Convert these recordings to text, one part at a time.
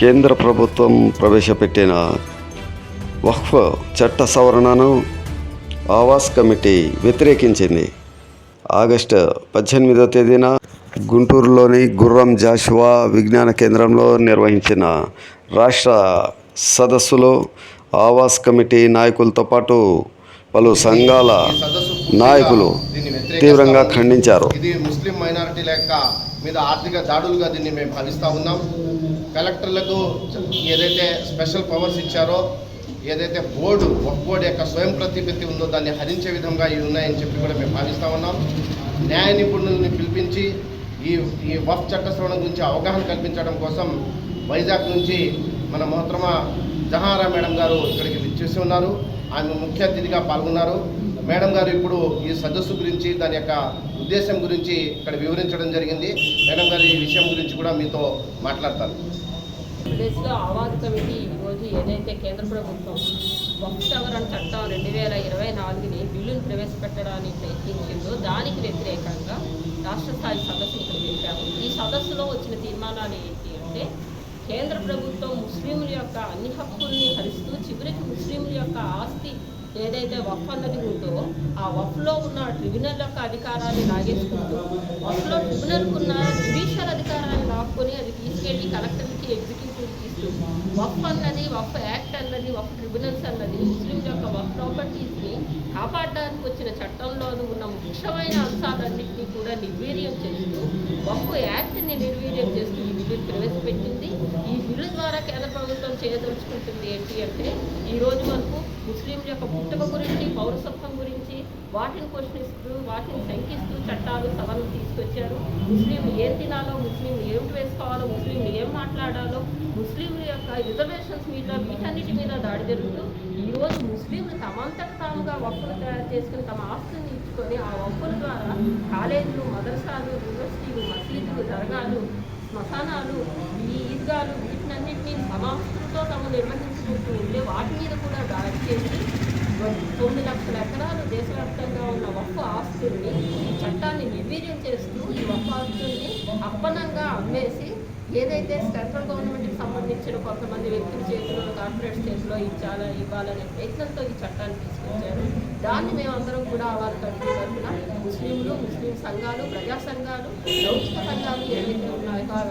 కేంద్ర ప్రభుత్వం ప్రవేశపెట్టిన వక్ఫ్ చట్ట సవరణను ఆవాస్ కమిటీ వ్యతిరేకించింది. ఆగస్టు పద్దెనిమిదో తేదీన గుంటూరులోని గుర్రం జాషువా విజ్ఞాన కేంద్రంలో నిర్వహించిన రాష్ట్ర సదస్సులో ఆవాస్ కమిటీ నాయకులతో పాటు పలు సంఘాల నాయకులు తీవ్రంగా ఖండించారు. మైనారిటీల యొక్క మీద ఆర్థిక దాడులుగా దీన్ని మేము భావిస్తూ ఉన్నాం. కలెక్టర్లకు ఏదైతే స్పెషల్ పవర్స్ ఇచ్చారో ఏదైతే బోర్డు వక్ బోర్డు యొక్క స్వయం ప్రతిపత్తి ఉందో దాన్ని హరించే విధంగా ఇవి ఉన్నాయని చెప్పి కూడా మేము భావిస్తూ ఉన్నాం. న్యాయ నిపుణుల్ని పిలిపించి ఈ ఈ వఫ్ చట్ట శ్రవణం గురించి అవగాహన కల్పించడం కోసం వైజాగ్ నుంచి మన మొహతరమ జహారా మేడం గారు ఇక్కడికి విచ్చేసి ఉన్నారు. ఆమె ముఖ్య అతిథిగా పాల్గొన్నారు. మేడం గారు ఇప్పుడు ఈ సదస్సు గురించి దాని యొక్క ఉద్దేశం గురించి ఇక్కడ వివరించడం జరిగింది. మేడం గారు ఈ విషయం గురించి కూడా మీతో మాట్లాడతారు. ఆంధ్రప్రదేశ్లో ఆవాజ్ కమిటీ ఈరోజు ఏదైతే కేంద్ర ప్రభుత్వం వక్ఫ్ సవరణ చట్టం రెండు వేల ఇరవై నాలుగుని బిల్లును ప్రవేశపెట్టడానికి ప్రయత్నించిందో దానికి వ్యతిరేకంగా రాష్ట్ర స్థాయి సదస్సు ఇక్కడ పెట్టాము ఈ సదస్సులో వచ్చిన తీర్మానాలు ఏంటి అంటే కేంద్ర ప్రభుత్వం ముస్లింల యొక్క అన్ని హక్కుల్ని హరిస్తూ చివరికి ముస్లింల యొక్క ఆస్తి ఏదైతే వఫ్ అన్నది ఉందో ఆ వఫ్లో ఉన్న ట్రిబ్యునల్ యొక్క అధికారాన్ని లాగేసుకుంటూ వఫ్లో ట్రిబ్యునల్కు ఉన్న జ్యుడిషియల్ అధికారాన్ని లాక్కొని అది తీసుకెళ్ళి కలెక్టర్కి ఎగ్జిక్యూటివ్కి ఇస్తుంది వఫ్ అన్నది వఫ్ యాక్ట్ అన్నది వఫ్ ట్రిబ్యునల్స్ అన్నది ముస్లిం యొక్క వఫ్ ప్రాపర్టీస్ని కాపాడడానికి వచ్చిన చట్టంలోనూ ఉన్న ముఖ్యమైన అంశాలన్నింటినీ కూడా నిర్వీర్యం చేస్తూ వఫ్ యాక్ట్ని నిర్వీర్యం చేస్తూ ఈ బిల్లు ప్రవేశపెట్టింది. ఈ బిల్లు ద్వారా కేంద్ర ప్రభుత్వం చేయదలుచుకుంటుంది ఏంటి అంటే ఈరోజు వరకు ముస్లింల యొక్క పుట్టుక గురించి పౌరసత్వం గురించి వాటిని క్వశ్చనిస్తూ వాటిని శంకిస్తూ చట్టాలు సభలు తీసుకొచ్చారు. ముస్లింలు ఏం తినాలో ముస్లింలు ఏం వేసుకోవాలో ముస్లిం ఏం మాట్లాడాలో ముస్లింల యొక్క రిజర్వేషన్స్ మీద వీటన్నిటి మీద దాడి జరుగుతూ ఈ రోజు ముస్లింలు తమంతట తాముగా వక్కులు తయారు చేసుకుని తమ ఆస్తుని ఇచ్చుకొని ఆ వక్కుల ద్వారా కాలేజీలు మదర్సాలు యూనివర్సిటీలు శ్మశానాలు ఈ ఈద్గాలు వీటినన్నింటినీ సమాస్తులతో తాము నిర్వహించుకుంటూ ఉంటే వాటి మీద కూడా దాడి చేసి తొమ్మిది లక్షల ఎకరాలు దేశవ్యాప్తంగా ఉన్న వక్ఫ్ ఆస్తుల్ని ఈ చట్టాన్ని నిర్వీర్యం చేస్తూ ఈ వక్ఫ్ ఆస్తుల్ని అప్పనంగా అమ్మేసి ఏదైతే సెంట్రల్ గవర్నమెంట్కి సంబంధించిన కొంతమంది వ్యక్తుల చేతిలో కార్పొరేట్ చేతిలో ఇచ్చాల ఇవ్వాలనే ప్రయత్నంతో ఈ చట్టాన్ని తీసుకొచ్చారు. దాన్ని మేమందరం కూడా వాళ్ళ తరఫున ముస్లింలు ముస్లిం సంఘాలు ప్రజా సంఘాలు లౌకిక సంఘాలు ఏవైతే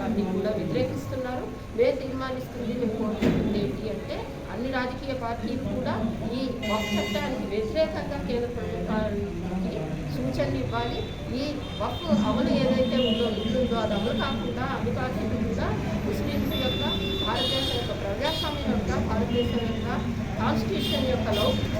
అన్ని కూడా వ్యతిరేకిస్తున్నారు. మేము తీర్మానిస్తుంది మేము కోరుకుంటుంది ఏంటి అంటే అన్ని రాజకీయ పార్టీలు కూడా ఈ వక్ చట్టానికి వ్యతిరేకంగా కేంద్ర ప్రభుత్వానికి సూచనలు ఇవ్వాలి. ఈ వక్ అమలు ఏదైతే ఉందో ఉంటుందో అది అమలు కాకుండా అన్ని కూడా ముస్లింస్ యొక్క భారతదేశం యొక్క ప్రజాస్వామ్యం యొక్క భారతదేశం యొక్క కాన్స్టిట్యూషన్ యొక్క లౌకిక